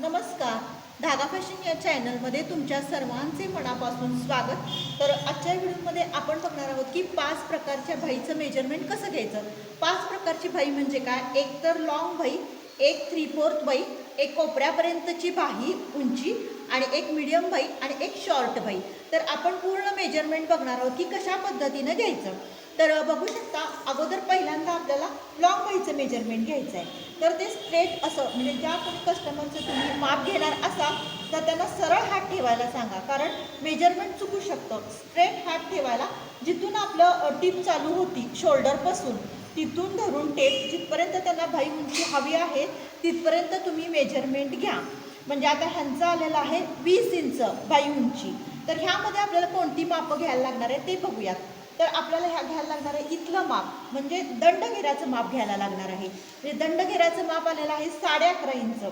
नमस्कार. धागा फॅशन या चॅनलमध्ये तुमच्या सर्वांचे मनापासून स्वागत. तर आजच्या व्हिडिओमध्ये आपण बघणार आहोत की पाच प्रकारच्या भाईचं मेजरमेंट कसं घ्यायचं? पाच प्रकारची भाई म्हणजे काय? एक तर लॉंग भाई एक थ्री फोर्थ भाई एक कोपऱ्यापर्यंतची बाही उंची आणि एक मिडियम भाई आणि एक शॉर्ट भाई. तर आपण पूर्ण मेजरमेंट बघणार आहोत की कशा पद्धतीनं घ्यायचं? तर बघू शकता अगोदर पहिल्यांदा आपल्याला लॉंग वाईचं मेजरमेंट घ्यायचं आहे तर ते स्ट्रेट असं म्हणजे ज्या कोणी कस्टमरचं तुम्ही माप घेणार असाल तर त्यांना सरळ हात ठेवायला सांगा. कारण मेजरमेंट चुकू शकतं. स्ट्रेट हात ठेवायला जिथून आपलं टीप चालू होती शोल्डरपासून तिथून धरून टेप जिथपर्यंत त्यांना भाई उंची हवी आहे तिथपर्यंत तुम्ही मेजरमेंट घ्या. म्हणजे आता ह्यांचं आलेलं आहे वीस इंच बाई उंची. तर ह्यामध्ये आपल्याला कोणती मापं घ्यायला लागणार आहे ते बघूयात. तर आपल्याला ह्या घ्यायला लागणार आहे इथलं माप म्हणजे दंडघेराचं माप घ्यायला लागणार आहे. म्हणजे दंडघेराचं माप आलेलं आहे साडे अकरा इंच.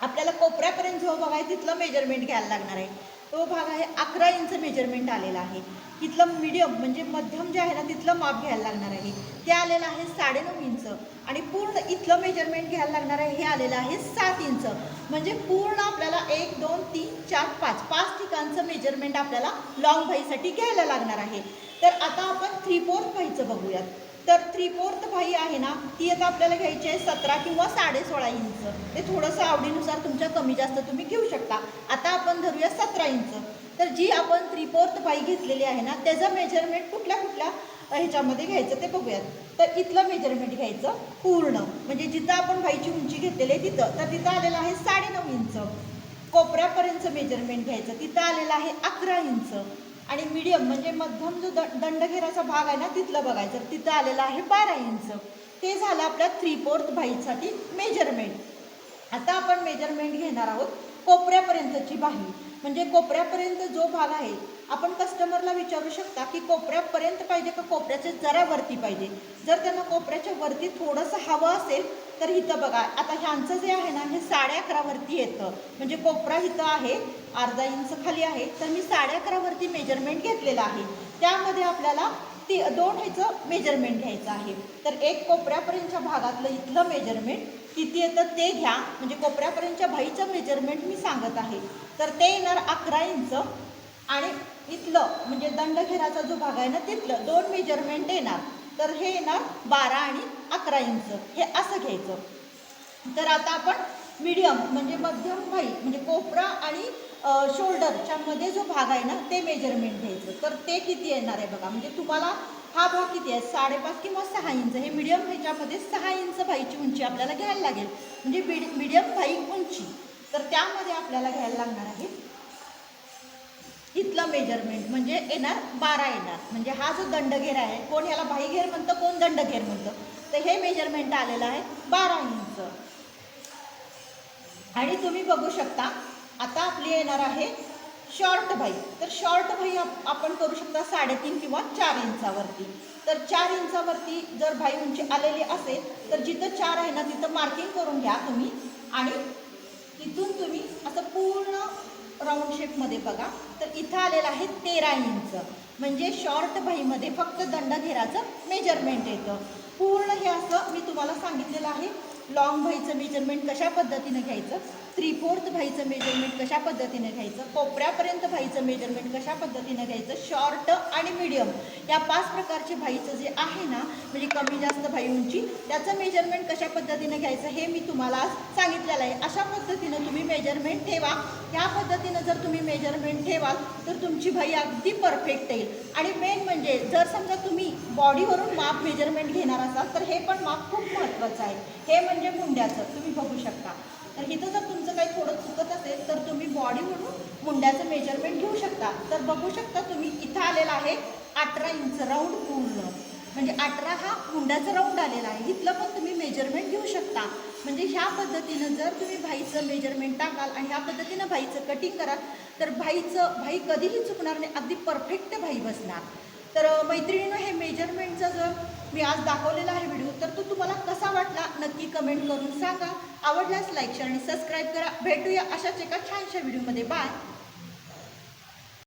आपल्याला कोपऱ्यापर्यंत जो भाग आहे तिथलं मेजरमेंट घ्यायला लागणार आहे. तो भाग आहे अकरा इंच मेजरमेंट आलेला आहे. तिथलं मीडियम म्हणजे मध्यम जे आहे ना तिथलं माप घ्यायला लागणार आहे. ते आलेलं आहे साडेनऊ इंच. आणि पूर्ण इथलं मेजरमेंट घ्यायला लागणार आहे हे आलेलं आहे सात इंच. म्हणजे पूर्ण आपल्याला एक दोन तीन चार पाच पाच ठिकाणचं मेजरमेंट आपल्याला लॉंग भाईसाठी घ्यायला लागणार आहे. तर आता आपण थ्री फोर्थ भाईचं बघूयात. तर थ्री फोर्थ भाई आहे ना ती आता आपल्याला घ्यायची आहे सतरा किंवा साडे सोळा इंच. ते थोडंसं आवडीनुसार तुमच्या कमी जास्त तुम्ही घेऊ शकता. आता आपण धरूया सतरा इंच. तर जी आपण थ्री फोर्थ भाई घेतलेली आहे ना त्याचं मेजरमेंट कुठल्या कुठल्या ह्याच्यामध्ये घ्यायचं ते बघूयात. तर इथलं मेजरमेंट घ्यायचं पूर्ण. म्हणजे जिथं आपण भाईची उंची घेतलेली आहे तिथं. तर तिथं आलेलं आहे साडेनऊ इंच. कोपऱ्यापर्यंतचं मेजरमेंट घ्यायचं. तिथं आलेलं आहे अकरा इंच. आणि मीडियम म्हणजे मध्यम जो द दंडघेराचा भाग आहे ना तिथलं बघायचं. तिथं आलेलं आहे बारा इंच. ते झालं आपल्या थ्री फोर्थ भाईसाठी मेजरमेंट आता आपण मेजरमेंट घेणार आहोत कोपऱ्यापर्यंतची बाही म्हणजे कोपऱ्यापर्यंत जो भाग आहे आपण कस्टमरला विचारू शकता की कोपऱ्यापर्यंत पाहिजे का कोपऱ्याच्या जरा वरती पाहिजे. जर त्यांना कोपऱ्याच्या वरती थोडंसं हवं असेल तर इथं बघा. आता ह्यांचं जे आहे ना हे साडे अकरावरती येतं. म्हणजे कोपरा इथं आहे अर्धा इंच खाली आहे. तर मी साडे अकरावरती मेजरमेंट घेतलेलं आहे. त्यामध्ये आपल्याला ती दोन ह्याचं मेजरमेंट घ्यायचं आहे. तर एक कोपऱ्यापर्यंतच्या भागातलं इथलं मेजरमेंट किती येतं ते घ्या. म्हणजे कोपऱ्यापर्यंतच्या भाईचं मेजरमेंट मी सांगत आहे. तर ते येणार अकरा इंच. आणि इथलं म्हणजे दंडखेराचा जो भाग आहे ना तिथलं दोन मेजरमेंट येणार. तर हे येणार बारा आणि अकरा इंच. हे असं घ्यायचं. तर आता आपण मीडियम म्हणजे मध्यम भाई म्हणजे कोपरा आणि शोल्डरच्या मध्ये जो भाग आहे ना ते मेजरमेंट घ्यायचं. तर ते किती येणार आहे बघा. म्हणजे तुम्हाला हा भाग किती आहे? साडेपाच किंवा सहा इंच. हे मीडियम ह्याच्यामध्ये सहा इंच भाईची उंची आपल्याला घ्यायला लागेल. म्हणजे मिडियम मीडियम भाई उंची. तर त्यामध्ये आपल्याला घ्यायला लागणार आहे इथलं मेजरमेंट म्हणजे येणार बारा येणार. म्हणजे हा जो दंडघेर आहे कोण याला भाईघेर म्हणतं कोण दंडघेर म्हणतं? तर हे मेजरमेंट आलेलं आहे बारा इंच. आणि तुम्ही बघू शकता आता आपली येणार आहे शॉर्ट भाई. तर शॉर्ट भाई आपण करू शकता साडेतीन किंवा चार इंचावरती. तर चार इंचावरती जर भाई उंची आलेली असेल तर जिथं चार आहे ना तिथं मार्किंग करून घ्या तुम्ही. आणि तिथून तुम्ही असं पूर्ण राऊंड शेपमध्ये बघा. तर इथं आलेलं आहे तेरा इंच म्हणजे शॉर्ट भाईमध्ये फक्त दंडघेराचं मेजरमेंट येतं. पूर्ण हे असं मी तुम्हाला सांगितलेलं आहे. लॉंग भाईचं मेजरमेंट कशा पद्धतीनं घ्यायचं? थ्री फोर्थ भाईचं मेजरमेंट कशा पद्धतीने घ्यायचं? कोपऱ्यापर्यंत भाईचं मेजरमेंट कशा पद्धतीने घ्यायचं? शॉर्ट आणि मीडियम या पाच प्रकारचे भाईचं जे आहे ना म्हणजे कमी जास्त भाई उंची त्याचं मेजरमेंट कशा पद्धतीने घ्यायचं हे मी तुम्हाला आज सांगितलेलं आहे. अशा पद्धतीनं तुम्ही मेजरमेंट ठेवा. या पद्धतीनं जर तुम्ही मेजरमेंट ठेवाल तर तुमची भाई अगदी परफेक्ट येईल. आणि मेन म्हणजे जर समजा तुम्ही बॉडीवरून माप मेजरमेंट घेणार असाल तर हे पण माप खूप महत्त्वाचं आहे. हे म्हणजे मुंड्याचं. तुम्ही बघू शकता. तर इथं जर तुमचं काही थोडं चुकत असेल तर तुम्ही बॉडी म्हणून मुंड्याचं मेजरमेंट घेऊ शकता. तर बघू शकता तुम्ही इथं आलेला आहे अठरा इंच राऊंड पूर्ण. म्हणजे अठरा हा मुंड्याचा राऊंड आलेला आहे. इथलं पण तुम्ही मेजरमेंट घेऊ शकता. म्हणजे ह्या पद्धतीनं जर तुम्ही भाईचं मेजरमेंट टाकाल आणि ह्या पद्धतीनं भाईचं कटिंग कराल तर भाईचं भाई कधीही चुकणार नाही. अगदी परफेक्ट भाई बसणार. तर मैत्रिणीनं हे मेजरमेंटचा जर मी आज दाखवलेला आहे व्हिडिओ तर तो तुम्हाला कसा वाटला? नक्की कमेंट करून सांगा. आवडल्यास लाईक शेअर आणि सबस्क्राईब करा. भेटूया अशाच एका छानशा व्हिडिओमध्ये बाय